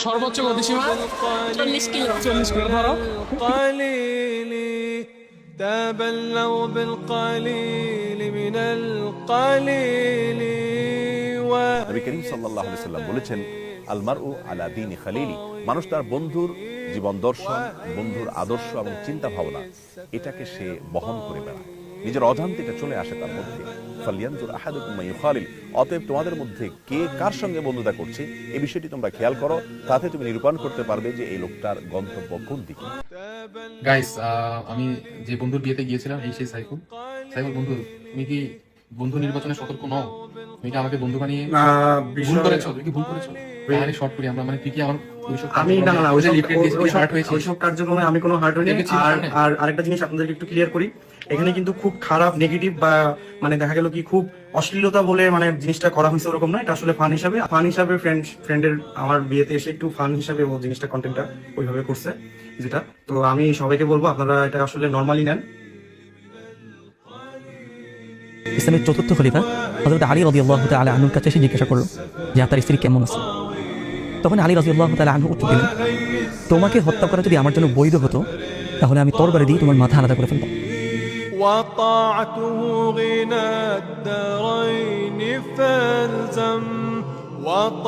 সর্বোচ্চ গতিসীমা চল্লিশ কিলো চল্লিশ কিলো ধরো القليل تبلوا بالقليل من القليل নবী করিম সাল্লাহ সাল্লাম বলেছেন আলমার ও আলা দিন খালিলি মানুষ তার বন্ধুর জীবন দর্শন বন্ধুর আদর্শ এবং চিন্তা ভাবনা এটাকে সে বহন করে বেড়ায় নিজের অজান্তে এটা চলে আসে তার মধ্যে। ফালিয়ানজুর আহাদুকুম ইউখালিল। অতএব তোমাদের মধ্যে কে কার সঙ্গে বন্ধুতা করছে এই বিষয়টি তোমরা খেয়াল করো তাতে তুমি নিরূপণ করতে পারবে যে এই লোকটার গন্তব্য কোন দিকে। গাইস আমি যে বন্ধুর বিয়েতে গিয়েছিলাম এই সেই সাইফুল। সাইফুল বন্ধু তুমি কি বন্ধু নির্বাচনে সতর্ক নও? তুমি কি আমাকে বন্ধু বানিয়ে ভুল করেছ? তুমি কি ভুল করেছ? তাহলে শর্ট করি আমরা মানে তুই কি আমার আমি না না ওইসব কার্যক্রমে আমি কোনো হার্ট হইনি। আর আর আরেকটা জিনিস আপনাদেরকে একটু ক্লিয়ার করি। এখানে কিন্তু খুব খারাপ নেগেটিভ বা মানে দেখা গেল কি খুব অশ্লীলতা বলে মানে জিনিসটা করা হয়েছে ওরকম না এটা আসলে ফান হিসাবে। ফান হিসাবে ফ্রেন্ড ফ্রেন্ডের আমার বিয়েতে এসে একটু ফান হিসাবে ও জিনিসটা কন্টেন্টটা ওইভাবে করছে যেটা। তো আমি সবাইকে বলব আপনারা এটা আসলে নর্মালি নেন। ইসলামের চতুর্থ খলিফা হজরত আলী রবি আল্লাহ তালা আনুর কাছে এসে জিজ্ঞাসা করল যে আপনার স্ত্রী কেমন আছে? তখন আলী রাজি আল্লাহ তালা আনু উত্তর দিলেন তোমাকে হত্যা করা যদি আমার জন্য বৈধ হতো তাহলে আমি তরবারে দিয়ে তোমার মাথা আলাদা করে ফেলতাম وطاعته غنى الدارين فالزم وطاعته